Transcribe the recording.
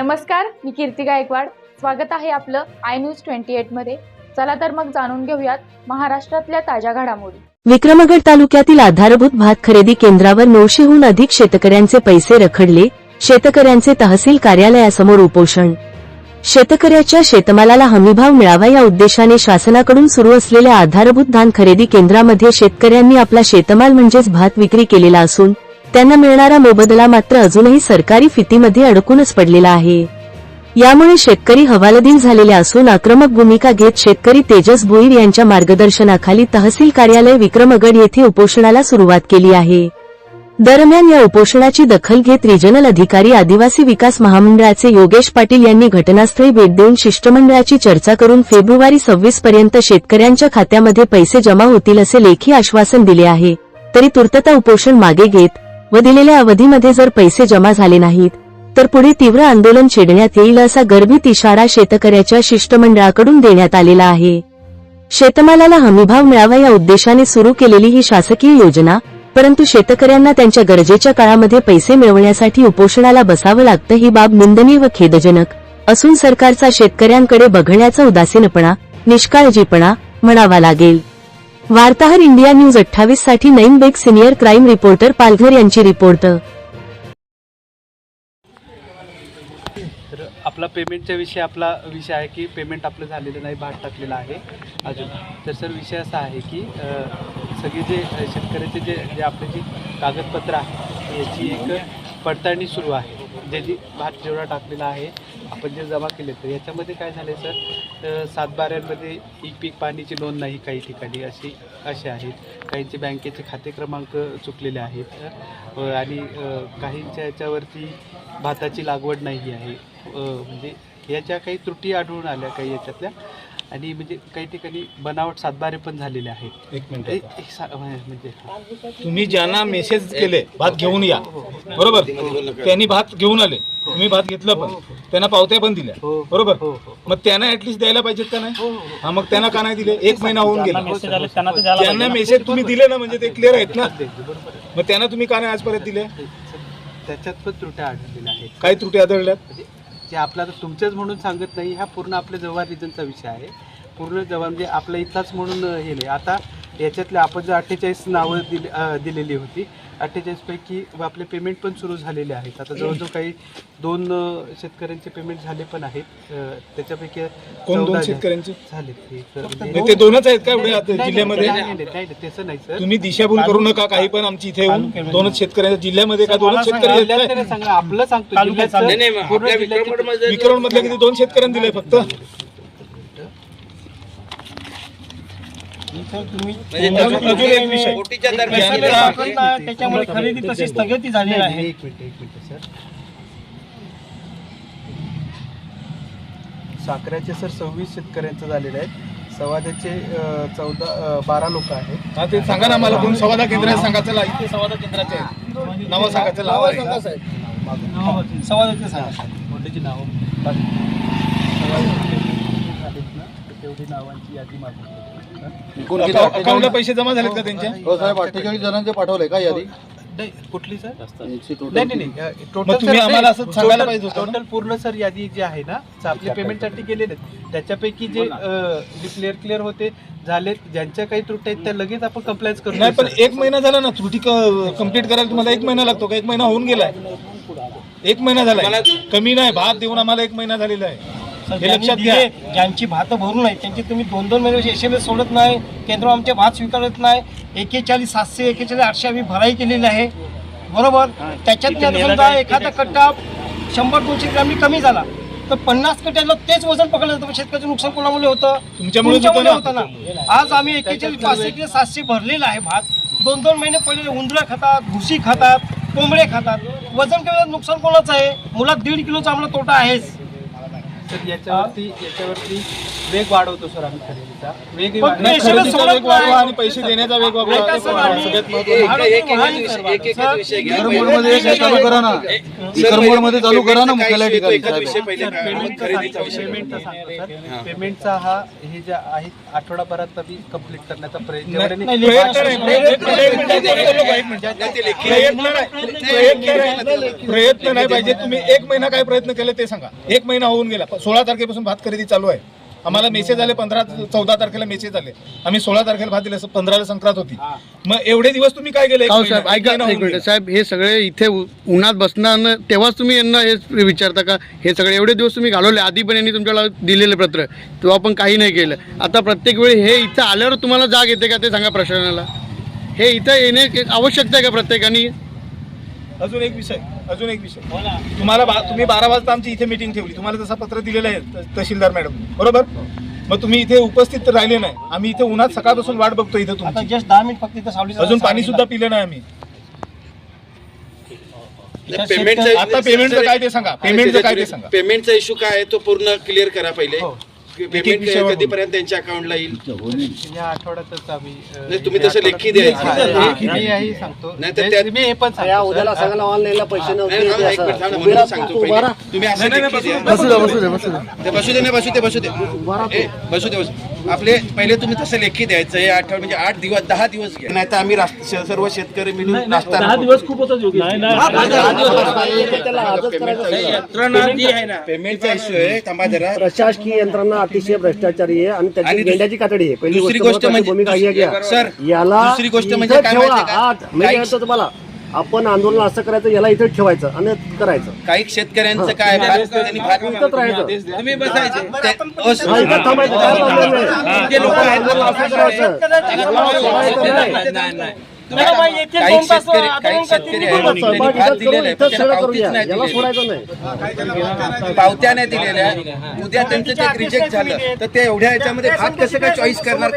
नमस्कार मी कीर्ती गायकवाड. स्वागत आहे आपलं आय न्यूज ट्वेंटी एटमध्ये चला तर मग जाणून घेऊयात महाराष्ट्रातल्या ताज्या घडामोडी. विक्रमगड तालुक्यातील आधारभूत भात खरेदी केंद्रावर नऊशेहून अधिक शेतकऱ्यांचे पैसे रखडले शेतकऱ्यांचे तहसील कार्यालयासमोर उपोषण. शेतकऱ्याच्या शेतमालाला हमीभाव मिळावा या उद्देशाने शासनाकडून सुरू असलेल्या आधारभूत धान खरेदी केंद्रामध्ये शेतकऱ्यांनी आपला शेतमाल म्हणजेच भात विक्री केलेला असून त्यांना मिळणारा मोबदला मात्र अजूनही सरकारी फितीमध्ये अडकूनच पडलेला आहे. यामुळे शेतकरी हवालदिल झालेले असून आक्रमक भूमिका घेत शेतकरी तेजस भोईर यांच्या मार्गदर्शनाखाली तहसील कार्यालय विक्रमगड येथे उपोषणाला सुरुवात केली आहे. दरम्यान या उपोषणाची दखल घेत रिजनल अधिकारी आदिवासी विकास महामंडळाचे योगेश पाटील यांनी घटनास्थळी भेट देऊन शिष्टमंडळाची चर्चा करून फेब्रुवारी सव्वीस पर्यंत शेतकऱ्यांच्या खात्यामध्ये पैसे जमा होतील असे लेखी आश्वासन दिले आहे. तरी तुर्तता उपोषण मागे घेत व दिलेल्या अवधीमध्ये जर पैसे जमा झाले नाहीत तर पुढे तीव्र आंदोलन छेडण्यात येईल असा गर्भित इशारा शेतकऱ्याच्या शिष्टमंडळाकडून देण्यात आलेला आहे. शेतमालाला हमीभाव मिळावा या उद्देशाने सुरू केलेली ही शासकीय योजना परंतु शेतकऱ्यांना त्यांच्या गरजेच्या काळामध्ये पैसे मिळवण्यासाठी उपोषणाला बसावं लागतं ही बाब निंदनीय व खेदजनक असून सरकारचा शेतकऱ्यांकडे बघण्याचा उदासीनपणा निष्काळजीपणा म्हणावा लागेल. वार्ताहर India news अठ्ठावीससाठी Naeem Baig senior crime reporter Palghar यांची रिपोर्ट. तर आपला पेमेंटच्या विषय आपला विषय आहे की पेमेंट आपलं झालेलं नाही भात टाकलेला आहे अजून. तर सर विषय असा आहे की सगळे जे शेतकऱ्याचे जे जे आपले जे कागदपत्र आहे याची एक पडताळणी सुरू आहे. ज्याची भात जेवढा टाकलेला आहे आपण जे जमा केले तर याच्यामध्ये काय झालं सर? तर सातबाऱ्यांमध्ये एक पीक पाणीची नोंद नाही काही ठिकाणी अशी असे आहेत काहींचे बँकेचे खाते क्रमांक चुकलेले आहेत आणि काहींच्या याच्यावरती भाताची लागवड नाही आहे. म्हणजे याच्या काही त्रुटी आढळून आल्या काही याच्यातल्या. आणि म्हणजे काही ठिकाणी बनावट सातबारे पण झालेले आहेत. एक मिनिट. म्हणजे तुम्ही ज्यांना मेसेज केले भात घेऊन या. बरोबर? त्यांनी भात घेऊन आले. तुम्ही भात घेतलं पण. त्यांना पावत्या पण दिल्या. हो. बरोबर? हो, हो. मग त्यांना ऍटलिस्ट द्यायला पाहिजेत का नाही? हा मग त्यांना का नाही दिले? एक महिना होऊन गेला. ज्यांना मेसेज तुम्ही दिले ना म्हणजे ते क्लिअर आहेत ना. मग त्यांना तुम्ही का नाही आजपर्यंत दिले? त्याच्यात पण त्रुट्या आढळलेल्या आहेत. काय त्रुटी आढळल्यात? म्हणजे जे आपला आता तुमच्याच म्हणून सांगत नाही हा पूर्ण आपल्या जव्हार रिजनचा विषय आहे. पूर्ण जव्हार म्हणजे आपल्या इथलाच म्हणून हे नाही. आता याच्यातले आपण जर अठ्ठेचाळीस नावं दिली दिलेली होती अठ्ठेचाळीसपैकी आपले पेमेंट पण सुरू झालेले आहेत. आता जवळजवळ काही दोन शेतकऱ्यांचे पेमेंट झाले पण आहेत. अं, त्याच्यापैकी कोण दोन शेतकऱ्यांचे? झाले म्हणजे- ते दोनच आहेत का एवढे आता नाही, जिल्ह्यामध्ये? तसं नाही सर. तुम्ही दिशाभूल करू नका काही पण. आमची इथे येऊन दोनच शेतकऱ्यांच्या जिल्ह्यामध्ये का दोनच शेतकरी सांगा आपलं सांगतो जिल्ह्याचं पूर्ण जिल्ह्याची- विक्रम मधले किती दोन शेतकऱ्यांनी दिले फक्त अजून अजून एक विषय ज्यांचा- त्याच्यामुळे खरेदी तशी स्थगिती झालेली नाही, आहे एक मिनिट एक मिनिट सर साखरेचे सर सव्वीस शेतकऱ्यांचं झालेलं आहे सवाद्याचे अं, चौदा बारा लोक आहेत हा ते सांगा ना मला कोण संवादा केंद्र संघाचा चला इथे संवादा केंद्राचे आहेत नाव सांगा चला. संवादाचे सांगा मोठ्याची नावं आहेत तेवढी नावांची यादी मागून अकाउंट- अकाउंटला पैसे जमा झालेत का त्यांचे? हो साहेब अठ्ठेचाळीस जणांचे पाठवले का यादी? नाही कुठली सर नाही नाही नाही टोटल मग तुम्ही आम्हाला असं सांगायला पाहिजे होतं ना? टोटल पूर्ण सर यादी जी आहे ना आपले पेमेंटसाठी गेलेले आहेत. त्याच्यापैकी जे क्लिअर क्लिअर होते झाले ज्यांच्या काही त्रुटी आहेत त्या लगेच आपण कंप्लायन्स करू. नाही पण एक महिना झाला ना त्रुटी कंप्लीट करायला तुम्हाला एक महिना लागतो का? एक महिना होऊन गेलाय. एक महिना झालाय. कमी नाही भात देऊन आम्हाला एक महिना झालेला आहे. हे लक्षात घ्या. ज्यांची भात भरून नाही त्यांची तुम्ही दोन दोन महिने एस एम एस सोडत नाही केंद्र आमचे भात स्वीकारत नाही एकेचाळीस सातशे एकेचाळीस आठशे आम्ही भराई केलेली आहे. बरोबर? त्याच्यात समजा एखादा कट्टा शंभर दोनशे ग्रामी कमी झाला तर पन्नास कट्ट्याला तेच वजन पकडलं जातं शेतकऱ्याचं नुकसान कोणामुळे होतं? तुमच्यामुळे होतं ना. आज आम्ही एकेचाळीस पाचशे किलो सातशे भरलेला आहे भात. दोन दोन महिने पहिले उंदरं खातात भुसी खातात कोंबडे खातात. वजन कमी नुकसान कोणाचं आहे? मुलात दीड किलोचा आम्हाला तोटा आहेच. तर याच्यावरती याच्यावरती वेग वाढवतो सर आम्ही खरेदीचा वेग पण नाही, SMS खरेदीचा सोडत वेग वाढवा नाही. आणि पैसे देण्याचा वेग वाढवा एका हे सगळ्यात महत्त्वाचं. हे चालू करा ना चालू करा ना मुख्यालय ठिकाणी साहेब. पेमेंटचा पेमेंटचा सांगतो सर पेमेंटचा हा हे जे आहे आठवडाभरात आम्ही कंप्लीट करण्याचा प्रयत्न नाही, नाही, नाही, नाही, नाही, प्रयत्न नाही पाहिजे. तुम्ही एक महिना काय प्रयत्न केले ते सांगा. एक महिना होऊन गेला. सोळा तारखेपासून भात खरेदी चालू आहे. आम्हाला मेसेज आले पंधरा चौदा तारखेला मेसेज आले. आम्ही सोळा तारखेला भात दिले पंधराला संक्रांत होती. मग एवढे दिवस तुम्ही काय केले हो? साहेब हे सगळे इथे उन्हात बसणार तेव्हाच तुम्ही यांना हे विचारता का? हे सगळे एवढे दिवस तुम्ही घालवले. आधी पण यांनी तुमच्याला दिलेले पत्र. तेव्हा पण काही नाही केलं. आता प्रत्येक वेळी हे इथं आल्यावर तुम्हाला जाग येते का ते सांगा प्रशासनाला? हे इथं येणे एक आवश्यकता आहे का प्रत्येकाने? अजून एक विषय अजून एक विषय. तुम्हाला बा- तुम्ही बारा वाजता आमची इथे मिटिंग ठेवली. तुम्हाला तसं पत्र दिलेलं आहे तहसीलदार मॅडम. बरोबर? मग तुम्ही इथे उपस्थित राहिले नाही. आम्ही इथे उन्हात सकाळपासून वाट बघतो इथे आता तुमची जस्ट दहा मिनिट फक्त इथं अजून पाणी सुद्धा पिलं नाही आम्ही. पेमेंटचा आता पेमेंटचं काय ते सांगा. पेमेंटचं काय ते सांगा. पेमेंटचा इश्यू काय आहे तो पूर्ण क्लिअर करा पहिले. एक पेमेंट कधीपर्यंत त्यांच्या अकाउंटला येईल? या आठवड्यातच आम्ही तुम्ही तसं लेखी द्यायचं. लेखी मी सांगतो. नाही, हे पण. उद्याला सगळ्यांना ऑनलाईनला पैसे म्हणून सांगतो. तुम्ही असं. बसू द्या. बसू द्या बसू दे नाही बसू दे बसू दे बसू दे. आपले पहिले तुम्ही तसं लेखी द्यायचं हे आठवड म्हणजे आठ दिवस दहा दिवस घ्या. नाही तर आम्ही रास्त- श- सर्व शेतकरी मिळून दहा दिवस पेमेंटचा इश्यू आहे. थांबा जरा. प्रशासकीय यंत्रणा अतिशय भ्रष्टाचारी आहे आणि त्याची गेंड्याची कातडी आहे. पहिली दुसरी गोष्ट गोष्ट महत्त्वाची म्हणजे- भूमिका ही आहे घ्या. सर, याला दुसरी गोष्ट म्हणजे इथं काय ठेवा. माहितीये का? मी काय काही- म्हणतो तुम्हाला. आपण आंदोलन असं करायचं याला इथे ठेवायचं आणि करायचं. काही शेतकऱ्यांचं काय? भात त्यांनी भात इथंच राहायचं. तुम्ही बसायचे. ते- हा, इथं थांबायचं. काय प्रॉब्लेम नाही. ते लोक आहेत आंदोलन असं करायचं. नाही. काही शेतकरी काही शेतकरी आहेत, त्यांनी सहभाग भात इथंच दिलेला करून आहे, इथंच पण त्याला सगळं पावतीच करूया नाही याला दिलेली. सोडायचं नाही. पावत्या नाही दिलेल्या. उद्या त्यांचं ते रिजेक्ट झालं. तर ते एवढ्या याच्यामध्ये भात कसं काय चॉईस करणार?